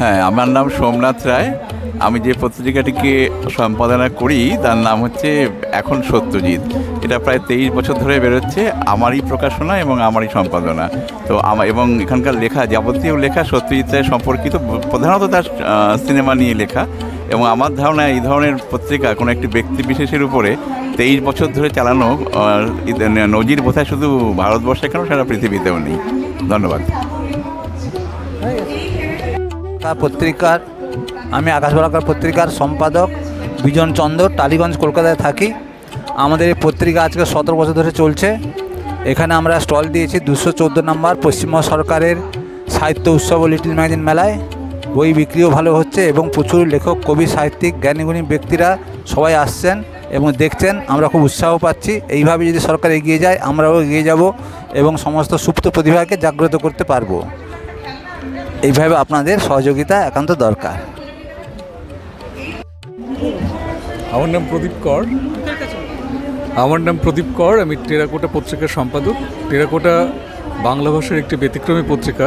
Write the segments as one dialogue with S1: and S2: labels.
S1: হ্যাঁ আমার নাম সোমনাথ রায়। আমি যে পত্রিকাটিকে সম্পাদনা করি, তার নাম হচ্ছে এখন সত্যজিৎ। এটা প্রায় তেইশ বছর ধরে বেরোচ্ছে, আমারই প্রকাশনা এবং আমারই সম্পাদনা। তো আমার এবং এখানকার লেখা, যাবতীয় লেখা সত্যজিৎ রায় সম্পর্কিত, প্রধানত তার সিনেমা নিয়ে লেখা। এবং আমার ধারণা, এই ধরনের পত্রিকা কোনো একটি ব্যক্তি বিশেষের উপরে তেইশ বছর ধরে চালানো নজির বোধহয় শুধু ভারতবর্ষে কেন, সারা পৃথিবীতেও নেই। ধন্যবাদ।
S2: তার পত্রিকার, আমি আকাশ বলাকার পত্রিকার সম্পাদক বিজন চন্দ্র, টালিগঞ্জ, কলকাতায় থাকি। আমাদের এই পত্রিকা আজকে সতেরো বছর ধরে চলছে। এখানে আমরা স্টল দিয়েছি দুশো চোদ্দ নম্বর পশ্চিমবঙ্গ সরকারের সাহিত্য উৎসব ও লিটিল ম্যাগাজিন মেলায়। বই বিক্রিও ভালো হচ্ছে এবং প্রচুর লেখক, কবি, সাহিত্যিক, জ্ঞানীগুণী ব্যক্তিরা সবাই আসছেন এবং দেখছেন। আমরা খুব উৎসাহ পাচ্ছি। এইভাবে যদি সরকার এগিয়ে যায়, আমরাও এগিয়ে যাব এবং সমস্ত সুপ্ত প্রতিভাকে জাগ্রত করতে পারব। এইভাবে আপনাদের সহযোগিতা একান্ত দরকার।
S3: আমার নাম প্রদীপ কর। আমার নাম প্রদীপ কর, আমি টেরাকোটা পত্রিকার সম্পাদক। টেরাকোটা বাংলা ভাষার একটি ব্যতিক্রমী পত্রিকা।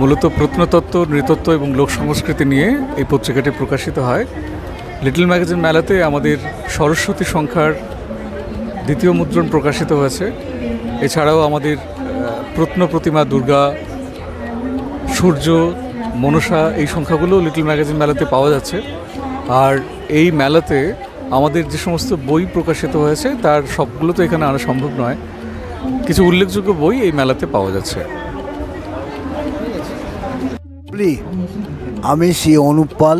S3: মূলত প্রত্নতত্ত্ব, নৃতত্ত্ব এবং লোক সংস্কৃতি নিয়ে এই পত্রিকাটি প্রকাশিত হয়। লিটল ম্যাগাজিন মেলাতে আমাদের সরস্বতী সংখ্যার দ্বিতীয় মুদ্রণ প্রকাশিত হয়েছে। এছাড়াও আমাদের প্রত্ন প্রতিমা দুর্গা সূর্য, মনসা এই সংখ্যাগুলো লিটল ম্যাগাজিন মেলাতে পাওয়া যাচ্ছে। আর এই মেলাতে আমাদের যে সমস্ত বই প্রকাশিত হয়েছে, তার সবগুলো তো এখানে আনা সম্ভব নয়। কিছু উল্লেখযোগ্য বই এই মেলাতে পাওয়া যাচ্ছে।
S4: আমি শ্রী অনুপ পাল।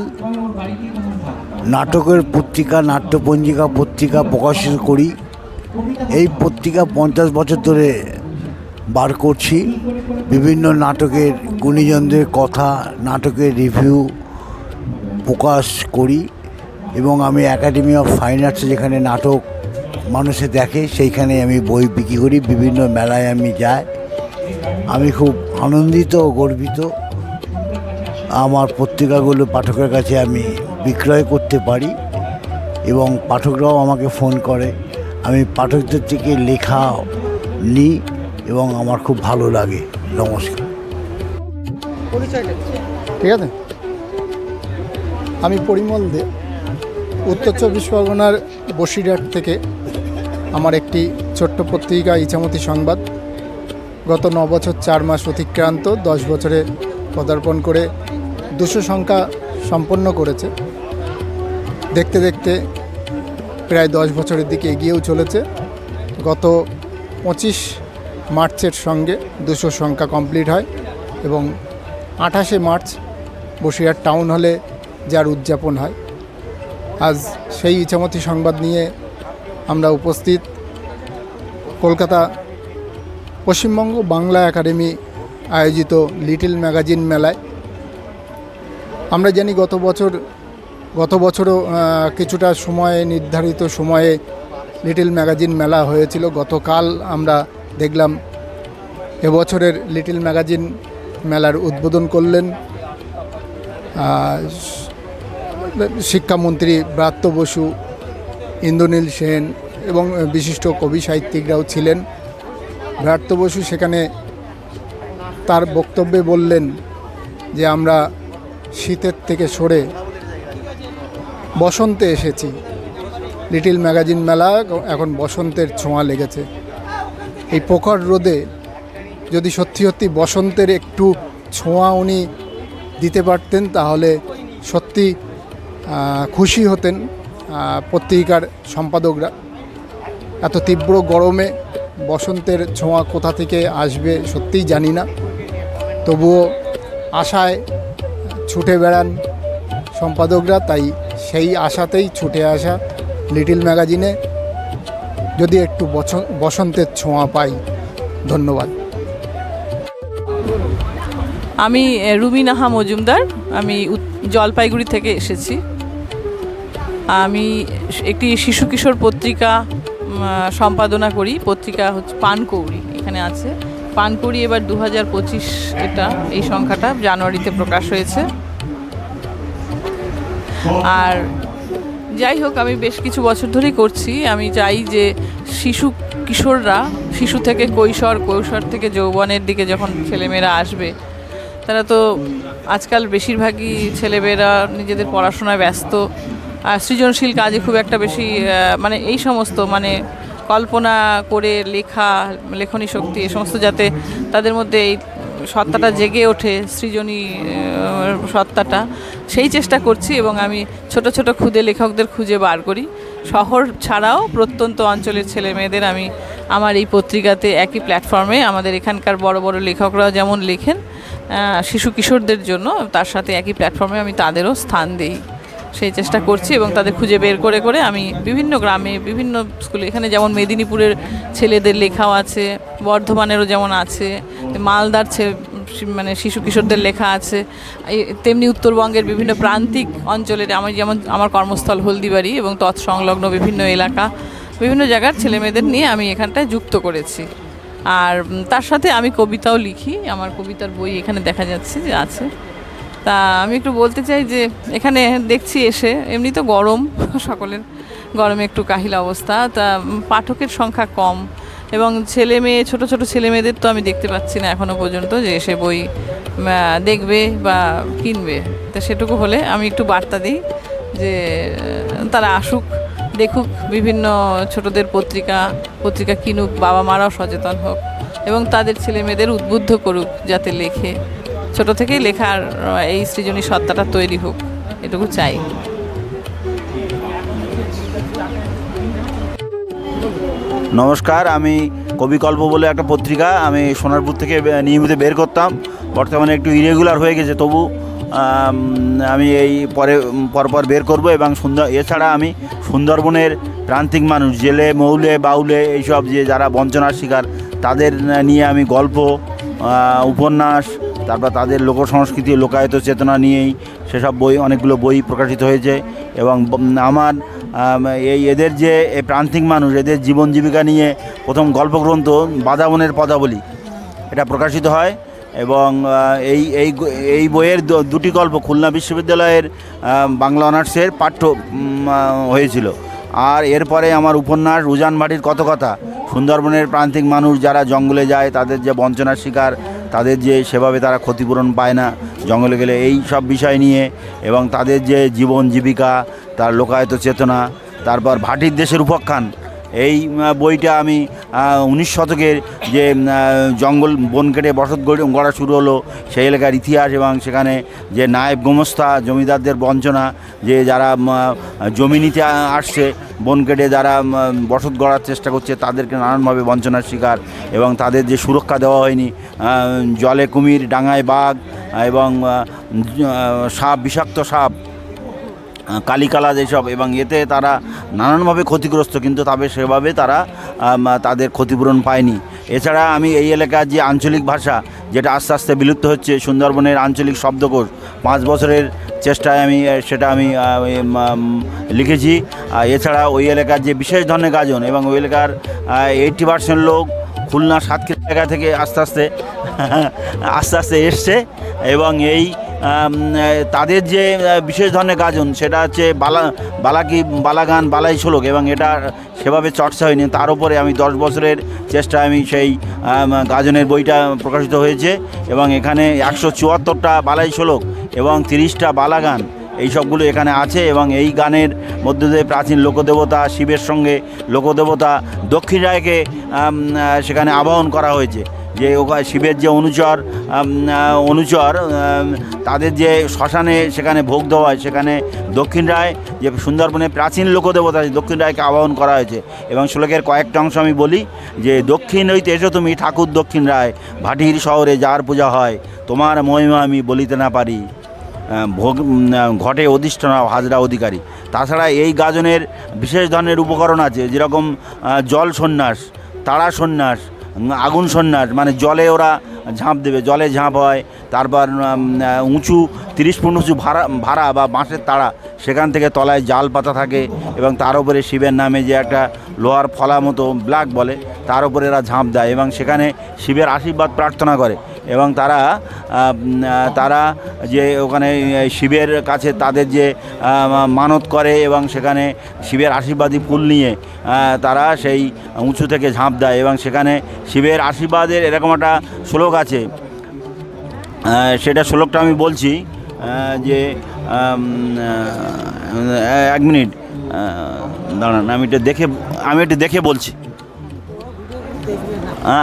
S4: নাটকের পত্রিকা, নাট্যপঞ্জিকা পত্রিকা প্রকাশিত করি। এই পত্রিকা পঞ্চাশ বছর ধরে বার করছি। বিভিন্ন নাটকের গুণীজনদের কথা, নাটকের রিভিউ প্রকাশ করি এবং আমি একাডেমি অফ ফাইন আর্টসে যেখানে নাটক মানুষে দেখে, সেইখানে আমি বই বিক্রি করি, বিভিন্ন মেলায় আমি যাই। আমি খুব আনন্দিত ও গর্বিত। আমার পত্রিকাগুলো পাঠকের কাছে আমি বিক্রয় করতে পারি এবং পাঠকরাও আমাকে ফোন করে। আমি পাঠকদের থেকে লেখা নিই এবং আমার খুব ভালো লাগে। নমস্কার।
S5: ঠিক আছে? আমি পরিমল দে উত্তর চব্বিশ পরগনার বসিরহাট থেকে আমার একটি ছোট্ট পত্রিকা ইছামতি সংবাদ। গত ন বছর চার মাস অতিক্রান্ত দশ বছরে পদার্পণ করে দুশো সংখ্যা সম্পন্ন করেছে। দেখতে দেখতে প্রায় দশ বছরের দিকে এগিয়েও চলেছে। গত পঁচিশ মার্চের সঙ্গে দুশো সংখ্যা কমপ্লিট হয় এবং আঠাশে মার্চ বসিরহাট টাউন হলে যার উদযাপন হয়। আজ সেই ইছামতি সংবাদ নিয়ে আমরা উপস্থিত। কলকাতা পশ্চিমবঙ্গ বাংলা একাডেমি আয়োজিত লিটল ম্যাগাজিন মেলায়। আমরা জানি গত বছর, গত বছরও কিছুটা সময়ে, নির্ধারিত সময়ে লিটল ম্যাগাজিন মেলা হয়েছিল। গতকাল আমরা দেখলাম এবছরের লিটল ম্যাগাজিন মেলার উদ্বোধন করলেন শিক্ষামন্ত্রী ব্রাত্য বসু, ইন্দ্রনীল সেন এবং বিশিষ্ট কবি সাহিত্যিকরাও ছিলেন। ব্রাত্য বসু সেখানে তার বক্তব্যে বললেন যে, আমরা শীতের থেকে সরে বসন্তে এসেছি। লিটিল ম্যাগাজিন মেলা এখন বসন্তের ছোঁয়া লেগেছে। এই প্রখর রোদে যদি সত্যি সত্যি বসন্তের একটু ছোঁয়া উনি দিতে পারতেন, তাহলে সত্যি খুশি হতেন পত্রিকার সম্পাদকরা। এত তীব্র গরমে বসন্তের ছোঁয়া কোথা থেকে আসবে সত্যিই জানি না। তবুও আশায় ছুটে বেড়ান সম্পাদকরা, তাই সেই আশাতেই ছুটে আসা লিটিল ম্যাগাজিনে যদি একটু বসন্তের ছোঁয়া পাই ধন্যবাদ।
S6: আমি এ, রুমি নাহা মজুমদার। আমি জলপাইগুড়ি থেকে এসেছি। আমি একটি শিশু কিশোর পত্রিকা সম্পাদনা করি। পত্রিকা হচ্ছে পানকৌড়ি এখানে আছে। পানকৌড়ি এবার দু হাজার পঁচিশ এটা এই সংখ্যাটা জানুয়ারিতে প্রকাশ হয়েছে। আর যাই হোক, আমি বেশ কিছু বছর ধরেই করছি। আমি চাই যে শিশু কিশোররা, শিশু থেকে কৈশোর কৈশোর থেকে যৌবনের দিকে যখন ছেলেমেয়েরা আসবে, তারা তো আজকাল বেশিরভাগই ছেলেমেয়েরা নিজেদের পড়াশোনায় ব্যস্ত। আর সৃজনশীল কাজে খুব একটা বেশি মানে এই সমস্ত মানে কল্পনা করে লেখা, লেখনী শক্তি এ সমস্ত যাতে তাদের মধ্যে এই সত্তাটা জেগে ওঠে, সৃজনী সত্তাটা। সেই চেষ্টা করছি এবং আমি ছোট ছোট খুদে লেখকদের খুঁজে বার করি। শহর ছাড়াও প্রত্যন্ত অঞ্চলের ছেলে মেয়েদের আমি আমার এই পত্রিকাতে একই প্ল্যাটফর্মে আমাদের এখানকার বড় বড় লেখকরা যেমন লেখেন শিশু কিশোরদের জন্য তার সাথে একই প্ল্যাটফর্মে আমি তাদেরও স্থান দিই। সেই চেষ্টা করছি এবং তাদের খুঁজে বের করে করে আমি বিভিন্ন গ্রামে, বিভিন্ন স্কুলে, এখানে যেমন মেদিনীপুরের ছেলেদের লেখাও আছে, বর্ধমানেরও যেমন আছে মালদার মানে শিশু কিশোরদের লেখা আছে। তেমনি উত্তরবঙ্গের বিভিন্ন প্রান্তিক অঞ্চলের আমি যেমন আমার কর্মস্থল হলদিবাড়ি এবং তৎসংলগ্ন বিভিন্ন এলাকা, বিভিন্ন জায়গার ছেলেমেয়েদের নিয়ে আমি এখানটায় যুক্ত করেছি। আর তার সাথে আমি কবিতাও লিখি, আমার কবিতার বই এখানে দেখা যাচ্ছে যে আছে। তা আমি একটু বলতে চাই যে এখানে দেখছি এসে, এমনি তো গরম, সকলের গরমে একটু কাহিল অবস্থা, তা পাঠকের সংখ্যা কম এবং ছেলে মেয়ে, ছোটো ছোটো ছেলে মেয়েদের তো আমি দেখতে পাচ্ছি না এখনও পর্যন্ত যে সে বই দেখবে বা কিনবে। তা সেটুকু হলে আমি একটু বার্তা দিই যে তারা আসুক, দেখুক বিভিন্ন ছোটদের পত্রিকা পত্রিকা কিনুক, বাবা মারাও সচেতন হোক এবং তাদের ছেলে মেয়েদের উদ্বুদ্ধ করুক যাতে লেখে। ছোট থেকেই লেখার এই সৃজনী সত্তাটা তৈরি হোক, এটুকু চাই।
S7: নমস্কার আমি কবিকল্প বলে একটা পত্রিকা আমি সোনারপুর থেকে নিয়মিত বের করতাম। বর্তমানে একটু ইরেগুলার হয়ে গেছে তবু আমি এই পরে পরপর বের করব এবং সুন্দর এছাড়া আমি সুন্দরবনের প্রান্তিক মানুষ জেলে মৌলে বাউলে এইসব যে যারা বঞ্চনার শিকার তাদের নিয়ে আমি গল্প উপন্যাস তারপর তাদের লোক সংস্কৃতি লোকায়ত চেতনা নিয়েই সেসব বই অনেকগুলো বই প্রকাশিত হয়েছে এবং ব- আম, আম, এই এদের যে প্রান্তিক মানুষ, এদের জীবন জীবিকা নিয়ে প্রথম গল্পগ্রন্থ বাদাবনের পদাবলী, এটা প্রকাশিত হয় এবং এই এই এই বইয়ের দুটি গল্প খুলনা বিশ্ববিদ্যালয়ের বাংলা অনার্সের পাঠ্য হয়েছিল। আর এরপরে আমার উপন্যাস উজান ভাটির কত কথা, সুন্দরবনের প্রান্তিক মানুষ যারা জঙ্গলে যায়, তাদের যে বঞ্চনার শিকার, তাদের যে সেভাবে তারা ক্ষতিপূরণ পায় না জঙ্গলে গেলে এই সব বিষয় নিয়ে এবং তাদের যে জীবন জীবিকা, তার লোকায়ত চেতনা, তারপর ভাটির দেশের উপাখ্যান এই বইটা আমি উনিশ শতকের যে জঙ্গল বন কেটে বসত গড়ে- শুরু হলো, সেই এলাকার ইতিহাস এবং সেখানে যে নায়েব গোমস্তা, জমিদারদের বঞ্চনা, যে যারা জমি নিতে আসছে, বন কেটে যারা বসত গড়ার চেষ্টা করছে, তাদেরকে নানানভাবে বঞ্চনার শিকার এবং তাদের যে সুরক্ষা দেওয়া হয়নি জলে কুমির, ডাঙায় বাঘ এবং সাপ, বিষাক্ত সাপ কালিকালা যেসব এবং এতে তারা নানানভাবে ক্ষতিগ্রস্ত, কিন্তু তবে সেভাবে তারা তাদের ক্ষতিপূরণ পায়নি। এছাড়া আমি এই এলাকার যে আঞ্চলিক ভাষা, যেটা আস্তে আস্তে বিলুপ্ত হচ্ছে, সুন্দরবনের আঞ্চলিক শব্দকোষ, পাঁচ বছরের চেষ্টায় আমি সেটা আমি লিখেছি। এছাড়া ওই এলাকার যে বিশেষ ধরনের গাজন এবং ওই এলাকার এইটটি পার্সেন্ট লোক খুলনা সাতক্ষীরা জায়গা থেকে আস্তে আস্তে আস্তে আস্তে এসছে এবং এই তাদের যে বিশেষ ধরনের গাজন, সেটা হচ্ছে বালা, বালাকি, বালাগান, বালাই শোলক এবং এটা সেভাবে চর্চা হয়নি। তার উপরে আমি দশ বছরের চেষ্টায় আমি সেই গাজনের বইটা প্রকাশিত হয়েছে, এবং এখানে একশো চুয়াত্তরটা বালাই শোলক এবং তিরিশটা বালাগান, এই সবগুলো এখানে আছে, এবং এই গানের মধ্যে দিয়ে প্রাচীন লোকদেবতা, শিবের সঙ্গে লোকদেবতা দক্ষিণ রায়কে সেখানে আবাহন করা হয়েছে। যে শিবের যে অনুচর অনুচর তাদের যে শ্মশানে সেখানে ভোগ দেওয়া হয় সেখানে দক্ষিণ রায় যে সুন্দরবনে প্রাচীন লোকদেবতা আছে, দক্ষিণ রায়কে আবাহন করা হয়েছে। এবং শ্লোকের কয়েকটা অংশ আমি বলি যে দক্ষিণ হইতে এসো তুমি ঠাকুর দক্ষিণ রায় ভাটির শহরে যার পূজা হয় তোমার মহিমা আমি বলিতে না পারি। ভোগ ঘটে অধিষ্ঠান হাজরা অধিকারী। তাছাড়া এই গাজনের বিশেষ ধরনের উপকরণ আছে যেরকম জল সন্ন্যাস তারা সন্ন্যাস আগুন সন্ন্যাস মানে জলে ওরা ঝাঁপ দেবে, জলে ঝাঁপ হয়, তারপর উঁচু, তিরিশ ফুট উঁচু ভাড়া ভাড়া বা বাঁশের তাড়া, সেখান থেকে তলায় জাল পাতা থাকে এবং তার উপরে শিবের নামে যে একটা লোহার ফলা মতো ব্ল্যাক বলে, তার উপরে এরা ঝাঁপ দেয় এবং সেখানে শিবের আশীর্বাদ প্রার্থনা করে। এবং তারা তারা যে ওখানে শিবের কাছে তাদের যে মানত করে এবং সেখানে শিবের আশীর্বাদী ফুল নিয়ে তারা সেই উঁচু থেকে ঝাঁপ দেয় এবং সেখানে শিবের আশীর্বাদের এরকম একটা শ্লোক আছে। সেটা শ্লোকটা আমি বলছি যে এক মিনিট দাঁড়ান, আমি এটা দেখে, আমি এটা দেখে বলছি।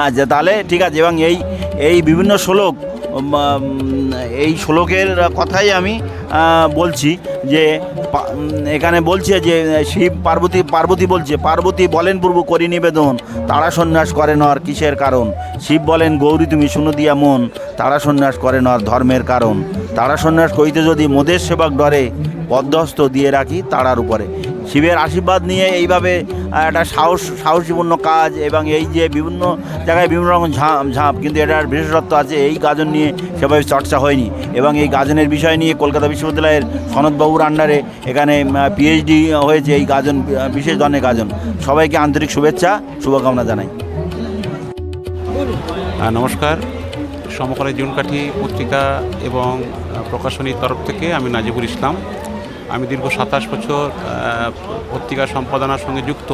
S7: আচ্ছা তাহলে ঠিক আছে, এবং এই এই বিভিন্ন শ্লোক এই শ্লোকের কথাই আমি বলছি যে এখানে বলছে যে, শিব পার্বতী পার্বতী বলছে, পার্বতী বলেন পূর্ব করি নিবেদন, তারা সন্ন্যাস করে নর কিসের কারণ? শিব বলেন, গৌরী তুমি শুনো দিয়া মন, তারা সন্ন্যাস করে নর ধর্মের কারণ? তারা সন্ন্যাস করিতে যদি মোদের সেবক ডরে পদ্মহস্ত দিয়ে রাখি তারার উপরে। শিবের আশীর্বাদ নিয়ে এইভাবে একটা সাহস, সাহসীপূর্ণ কাজ এবং এই যে বিভিন্ন জায়গায় বিভিন্ন রকম ঝাঁপ ঝাঁপ, কিন্তু এটার বিশেষত্ব আছে, এই গাজন নিয়ে সেভাবে চর্চা হয়নি এবং এই গাজনের বিষয় নিয়ে কলকাতা বিশ্ববিদ্যালয়ের সনদবাবুর আন্ডারে এখানে পিএইচডি হয়েছে এই গাজন বিশেষ ধরনের গাজন। সবাইকে আন্তরিক শুভেচ্ছা, শুভকামনা জানাই।
S8: নমস্কার। সমকালের জুনকাঠি পত্রিকা এবং প্রকাশনীর তরফ থেকে আমি নাজিবুল ইসলাম। আমি দীর্ঘ সাতাশ বছর পত্রিকা সম্পাদনার সঙ্গে যুক্ত।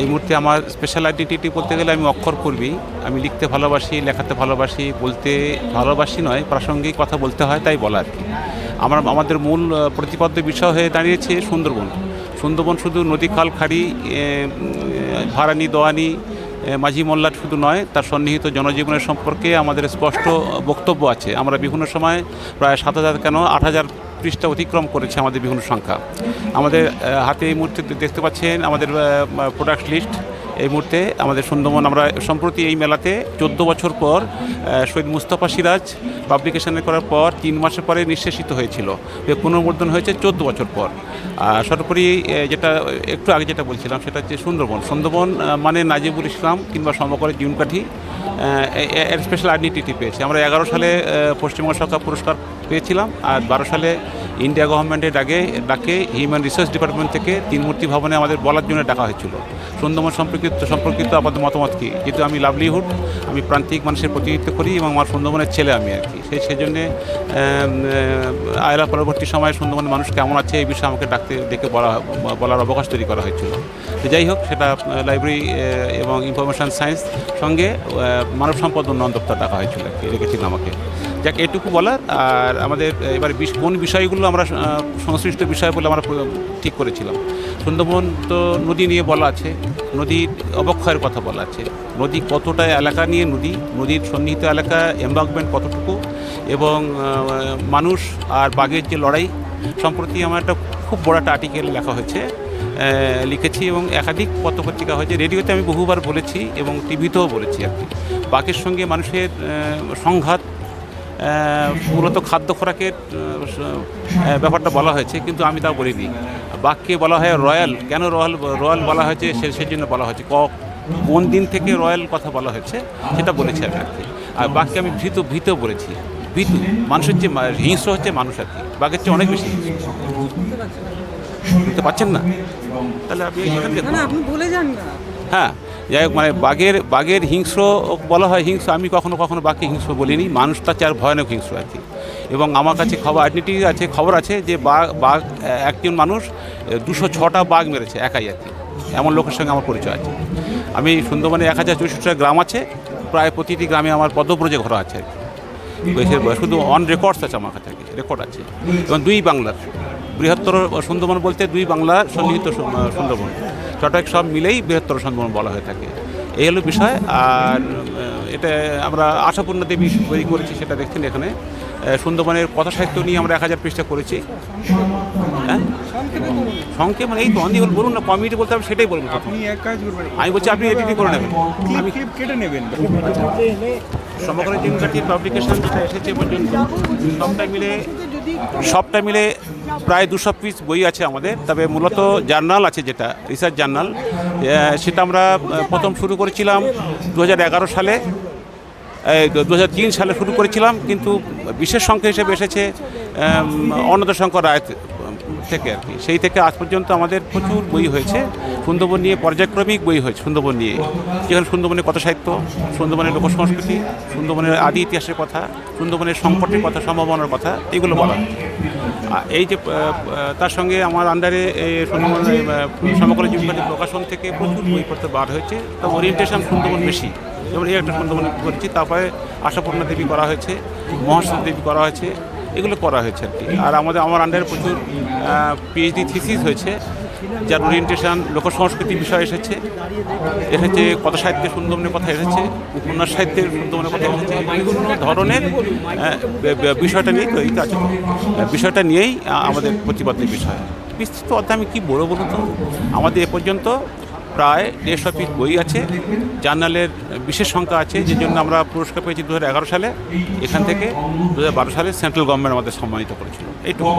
S8: এই মুহূর্তে আমার স্পেশাল আইডেন্টিটি বলতে গেলে আমি অক্ষর করবি আমি লিখতে ভালোবাসি, লেখাতে ভালোবাসি, বলতে ভালোবাসি নয়, প্রাসঙ্গিক কথা বলতে হয়, তাই বলা আর কি আমার, আমাদের মূল প্রতিপাদ্য বিষয় হয়ে দাঁড়িয়েছে সুন্দরবন। সুন্দরবন শুধু নদী, খাল, খাড়ি ভাড়ানি দোয়ানি মাঝি মোল্লার শুধু নয়, তার সন্নিহিত জনজীবনের সম্পর্কে আমাদের স্পষ্ট বক্তব্য আছে। আমরা বিভিন্ন সময় প্রায় সাত হাজার কেন আট হাজার পৃষ্ঠা অতিক্রম করেছে আমাদের বিভিন্ন সংখ্যা। আমাদের হাতে এই মুহূর্তে দেখতে পাচ্ছেন আমাদের প্রোডাক্ট লিস্ট এই মুহূর্তে আমাদের সুন্দরবন, আমরা সম্প্রতি এই মেলাতে চোদ্দ বছর পর শহীদ মুস্তফা সিরাজ পাবলিকেশনের করার পর তিন মাসের পরে নিঃশেষিত হয়েছিল। পুনর্বর্ধন হয়েছে চোদ্দ বছর পর। আর সর্বোপরি যেটা একটু আগে যেটা বলছিলাম, সেটা হচ্ছে সুন্দরবন। সুন্দরবন মানে নাজিবুল ইসলাম কিংবা সমকরের জীবনকাঠি। এর স্পেশাল আইডেন্টিটি পেয়েছে। আমরা এগারো সালে পশ্চিমবঙ্গ সরকার পুরস্কার পেয়েছিলাম আর বারো সালে ইন্ডিয়া গভর্নমেন্টের ডাকে ডাকে হিউম্যান রিসার্চ ডিপার্টমেন্ট থেকে তিনমূর্তি ভবনে আমাদের বলার জন্য ডাকা হয়েছিল। সুন্দরবন সম্পর্কিত সম্পর্কিত আমাদের মতামত কী? যেহেতু আমি লাভলিহুড আমি প্রান্তিক মানুষের প্রতিনিধিত্ব করি এবং আমার সুন্দরবনের ছেলে আমি আর কি। সেই জন্যে আয়লা পরবর্তী সময়ে সুন্দরবনের মানুষ কেমন আছে এই বিষয়ে আমাকে ডাকতে, ডেকে বলা, বলার অবকাশ তৈরি করা হয়েছিল। যাই হোক, সেটা লাইব্রেরি এবং ইনফরমেশান সায়েন্স সঙ্গে মানব সম্পদ উন্নয়ন দপ্তর ডাকা হয়েছিল আর কি রেখেছিল আমাকে। যাক, এটুকু বলার, আর আমাদের এবার কোন বিষয়গুলো আমরা সংশ্লিষ্ট বিষয় বলে আমরা ঠিক করেছিলাম। সুন্দরবন তো নদী নিয়ে বলা আছে নদীর অবক্ষয়ের কথা বলা আছে। নদী কতটা এলাকা নিয়ে নদী, নদীর সন্নিহিত এলাকা এমবাকমেন্ট কতটুকু, এবং মানুষ আর বাঘের যে লড়াই সম্প্রতি আমার একটা খুব বড় একটা আর্টিকেল লেখা হয়েছে। লিখেছি এবং একাধিক পত্রপত্রিকা হয়েছে। রেডিওতে আমি বহুবার বলেছি এবং টিভিতেও বলেছি আর কি। বাঘের সঙ্গে মানুষের সংঘাত মূলত খাদ্য খোরাকের ব্যাপারটা বলা হয়েছে, কিন্তু আমি তা বলিনি। বাঘকে বলা হয় রয়্যাল। কেন রয়্যাল রয়্যাল বলা হয়েছে? সে সেই জন্য বলা হয়েছে। ক, কোন দিন থেকে রয়্যাল কথা বলা হয়েছে? সেটা বলেছি আমি আর কি। আর বাঘকে আমি ভীত ভীত বলেছি। ভীতু, মানুষের যে, হিংস্র হচ্ছে মানুষ আর কি। বাঘের চেয়ে অনেক বেশি। বুঝতে পারছেন না? তাহলে আপনি এখানে দেখুন।
S9: আপনি বলে যান না।
S8: হ্যাঁ যাই হোক মানে বাঘের বাঘের হিংস্র বলা হয় হিংস্র আমি কখনো কখনো বাঘকে হিংস্র বলিনি মানুষ তার চেয়ে আর ভয়ানক হিংস্র আর কি। এবং আমার কাছে খবর আইডেন্টি আছে খবর আছে যে বাঘ বাঘ একজন মানুষ দুশো ছটা বাঘ মেরেছে একাই আর কি। এমন লোকের সঙ্গে আমার পরিচয় আছে। আমি সুন্দরবনে এক হাজার চৌষট্টিটা গ্রাম আছে প্রায় প্রতিটি গ্রামে আমার পদ্মব্রজে ঘর আছে আর কি। শুধু অন রেকর্ডস আছে আমার কাছে রেকর্ড আছে। এবং দুই বাংলার। বৃহত্তর সুন্দরবন বলতে দুই বাংলা সন্নিহিত সুন্দরবন। চটক সব মিলেই বৃহত্তর সুন্দরবন বলা হয়ে থাকে। এই হলো বিষয়। আর এটা আমরা আশাপূর্ণ দেবী তৈরি করেছি সেটা দেখছেন এখানে। সুন্দরবনের কথা সাহিত্য নিয়ে আমরা এক হাজার পৃষ্ঠা করেছি। হ্যাঁ? সংক্ষেপ মানে এই তো অন্ধি বলুন না কমিটি বলতে হবে সেটাই বলুন। আপনি
S9: এক কাজ করবেন।
S8: আমি বলছি আপনি এডিটিং করে নেবেন। আমি
S9: কেটে নেবেন।
S8: সমগ্র জিমকাঠির পাবলিকেশন যেটা এসেছে পর্যন্ত সবটা মিলে সবটা মিলে প্রায় দুশো পিস বই আছে আমাদের। তবে মূলত জার্নাল আছে যেটা রিসার্চ জার্নাল। সেটা আমরা প্রথম শুরু করেছিলাম দু হাজার এগারো সালে। দু হাজার তিন সালে শুরু করেছিলাম, কিন্তু বিশেষ সংখ্যা হিসেবে এসেছে অন্নদ শঙ্কর রায় থেকে আর কি। সেই থেকে আজ পর্যন্ত আমাদের প্রচুর বই হয়েছে। সুন্দরবন নিয়ে পর্যায়ক্রমিক বই হয়েছে সুন্দরবন নিয়ে। যেখানে সুন্দরবনের কথা সাহিত্য, সুন্দরবনের লোক সংস্কৃতি, সুন্দরবনের আদি ইতিহাসের কথা, সুন্দরবনের সংকটের কথা, সম্ভাবনার কথা, এগুলো বলা। এই যে তার সঙ্গে আমার আন্ডারে সুন্দরবন সমগ্র জীবনকালী প্রকাশন থেকে প্রচুর বইপত্র বার হয়েছে। তা ওরিয়েন্টেশন সুন্দরবন বেশি। যেমন এই একটা সুন্দরবন করেছি তারপরে আশাপূর্ণা দেবী করা হয়েছে মহাশ্রী দেবী করা হয়েছে। এগুলো করা হয়েছে আর কি। আর আমাদের, আমার আন্ডারে প্রচুর পিএইচডি থিসিস হয়েছে, যার ওরিয়েন্টেশন লোক সংস্কৃতি বিষয় এসেছে। এসেছে কথা সাহিত্যের সুন্দরবনের কথা এসেছে, উপন্যাস সাহিত্যের সুন্দরবনের কথা এসেছে, বিভিন্ন ধরনের বিষয়টা নিয়ে তৈরি তো। বিষয়টা নিয়েই আমাদের প্রতিবাদের বিষয়। বিস্তৃত অর্থে আমি কী বলব বলুন তো? আমাদের এ পর্যন্ত প্রায় দেড়শো পিস বই আছে। জার্নালের বিশেষ সংখ্যা আছে, যে জন্য আমরা পুরস্কার পেয়েছি দু হাজার এগারো সালে। এখান থেকে দু হাজার বারো সালে সেন্ট্রাল গভর্নমেন্ট আমাদের সম্মানিত করেছিল। এইটুকু